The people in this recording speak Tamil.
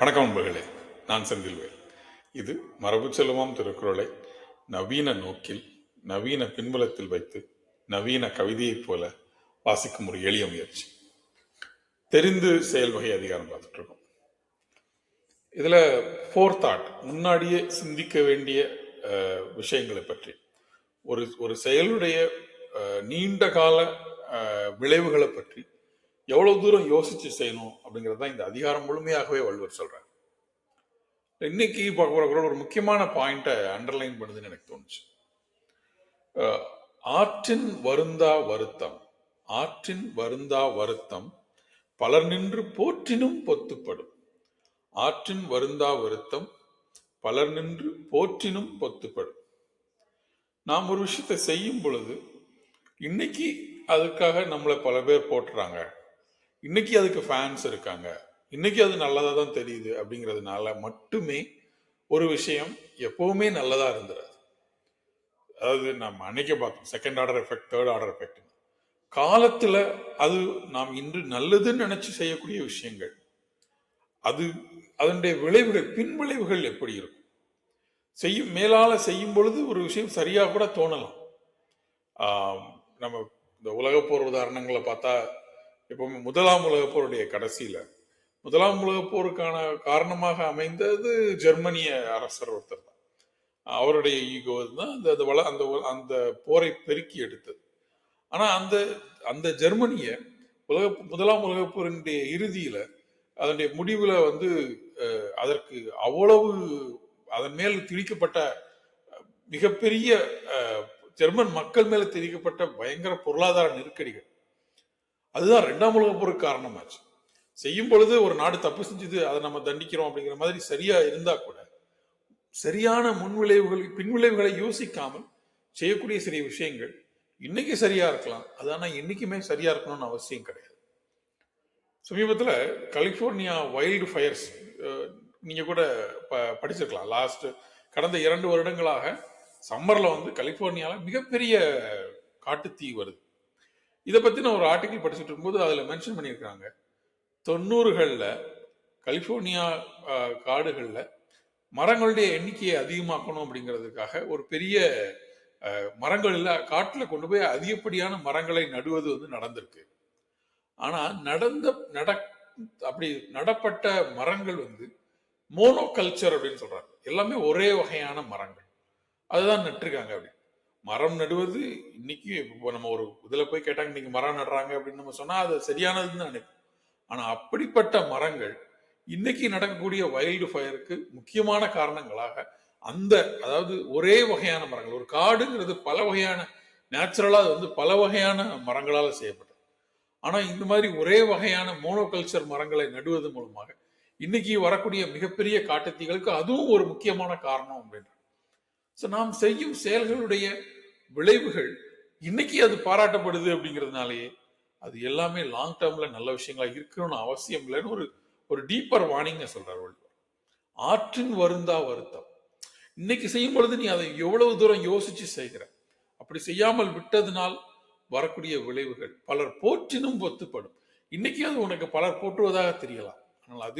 வணக்கம் நண்பர்களே நான் செந்தில்வேல். இது மரபு செல்வம் திருக்குறளை நவீன நோக்கில் நவீன பின்புலத்தில் வைத்து நவீன கவிதையைப் போல வாசிக்கும் ஒரு எளிய முயற்சி. தெரிந்து செயல் வகை அதிகாரம் பார்த்துட்டு இருக்கோம் இதில் ஃபோர் தாட் முன்னாடியே சிந்திக்க வேண்டிய விஷயங்களை பற்றி. ஒரு ஒரு செயலுடைய நீண்ட கால விளைவுகளை பற்றி எவ்வளவு தூரம் யோசிச்சு செய்யணும் அப்படிங்கிறது தான் இந்த அதிகாரம் முழுமையாகவே வள்ளுவர் சொல்கிறார் இன்னைக்கு பார்க்க ஒரு முக்கியமான பாயிண்ட்டை அண்டர்லைன் பண்ணுதுன்னு எனக்கு தோணுச்சு. ஆற்றின் வருந்தா வருத்தம் ஆற்றின் வருந்தா வருத்தம் பலர் நின்று போற்றினும் பொத்துப்படும். ஆற்றின் வருந்தா வருத்தம் பலர் நின்று போற்றினும் பொத்துப்படும். நாம் ஒரு விஷயத்தை செய்யும் பொழுது இன்னைக்கு அதுக்காக நம்மளை பல பேர் போட்டுறாங்க இன்னைக்கு அதுக்கு ஃபேன்ஸ் இருக்காங்க. இன்னைக்கு அது நல்லதாக தான் தெரியுது அப்படிங்கிறதுனால மட்டுமே ஒரு விஷயம் எப்பவுமே நல்லதாக இருந்துடாது அதாவது நம்ம அன்னைக்கே பார்த்தோம் second order effect third order effect காலத்தில் அது நாம் இன்று நல்லதுன்னு நினச்சி செய்யக்கூடிய விஷயங்கள். அது அதனுடைய விளைவுகள் பின் விளைவுகள் எப்படி இருக்கும்? செய்யும் மேலால செய்யும் பொழுது ஒரு விஷயம் சரியாக கூட தோணலாம். நம்ம இந்த உலகப் போர் உதாரணங்களை பார்த்தா எப்பவுமே முதலாம் உலக போருடைய கடைசியில முதலாம் உலக போருக்கான காரணமாக அமைந்தது ஜெர்மனிய அரசர் ஒருத்தர் தான். அவருடைய ஈகோ தான் அந்த அந்த வள அந்த அந்த போரை பெருக்கி எடுத்தது. ஆனா அந்த அந்த ஜெர்மனிய உலக முதலாம் உலக போரினுடைய இறுதியில அதனுடைய முடிவுல வந்து அதற்கு அவ்வளவு அதன் மேல் திணிக்கப்பட்ட மிகப்பெரிய ஜெர்மன் மக்கள் மேல திணிக்கப்பட்ட பயங்கர பொருளாதார நெருக்கடிகள். அதுதான் ரெண்டாம் உலக போருக்கு காரணமாச்சு. செய்யும் பொழுது ஒரு நாடு தப்பு செஞ்சது அதை நம்ம தண்டிக்கிறோம் அப்படிங்கிற மாதிரி சரியா இருந்தா கூட சரியான முன்விளைவுகள் பின்விளைவுகளை யோசிக்காமல் செய்யக்கூடிய சிறிய விஷயங்கள் இன்னைக்கு சரியா இருக்கலாம். அது ஆனால் என்னைக்குமே சரியா இருக்கணும்னு அவசியம் கிடையாது. சமீபத்தில் கலிபோர்னியா வைல்டு ஃபயர்ஸ் நீங்க கூட ப- படிச்சிருக்கலாம். லாஸ்ட் கடந்த இரண்டு வருடங்களாக சம்மரில் வந்து கலிஃபோர்னியாவில் மிகப்பெரிய காட்டுத்தீ வருது. இதை பற்றி நான் ஒரு ஆர்டிகிள் படிச்சுட்டு இருக்கும்போது அதில் மென்ஷன் பண்ணியிருக்காங்க தொண்ணூறுகளில் கலிஃபோர்னியா காடுகளில் மரங்களுடைய எண்ணிக்கையை அதிகமாக்கணும் அப்படிங்கிறதுக்காக ஒரு பெரிய அஹ், மரங்கள் கொண்டு போய் அதிகப்படியான மரங்களை நடுவது வந்து நடந்திருக்கு. ஆனால் நடந்த நட அப்படி நடப்பட்ட மரங்கள் வந்து மோனோ கல்ச்சர் அப்படின்னு சொல்கிறாங்க எல்லாமே ஒரே வகையான மரங்கள். அதுதான் நட்டிருக்காங்க அப்படி. மரம் நடுவது இன்னைக்கு இப்போ நம்ம ஒரு இதில் போய் கேட்டாங்க இன்னைக்கு மரம் நடுறாங்க அப்படின்னு நம்ம சொன்னால் அது சரியானதுன்னு தான் நினைப்போம். ஆனால் அப்படிப்பட்ட மரங்கள் இன்னைக்கு நடக்கக்கூடிய வைல்டு ஃபயருக்கு முக்கியமான காரணங்களாக அந்த அதாவது ஒரே வகையான மரங்கள் ஒரு காடுங்கிறது பல வகையான நேச்சுரலாக அது வந்து பல வகையான மரங்களால் செய்யப்பட்டது. ஆனால் இந்த மாதிரி ஒரே வகையான மோனோகல்ச்சர் மரங்களை நடுவது மூலமாக இன்னைக்கு வரக்கூடிய மிகப்பெரிய காட்டுத்தீகளுக்கு அதுவும் ஒரு முக்கியமான காரணம் அப்படின்ற ஸோ நாம் செய்யும் செயல்களுடைய விளைவுகள் இன்னைக்கு அது பாராட்டப்படுது அப்படிங்கிறதுனாலேயே அது எல்லாமே லாங் டேர்ம்ல நல்ல விஷயங்களா இருக்கணும்னு அவசியம் இல்லைன்னு ஒரு ஒரு டீப்பர் வார்னிங்க சொல்றாரு வள்ளுவர். ஆற்றின் வருந்தா வருத்தம். இன்னைக்கு செய்யும் பொழுது நீ அதை எவ்வளவு தூரம் யோசிச்சு செய்கிற? அப்படி செய்யாமல் விட்டதினால் வரக்கூடிய விளைவுகள் பலர் போற்றினும் பொத்துப்படும் இன்னைக்கு அது உனக்கு பலர் போற்றுவதாக தெரியலாம். ஆனால் அது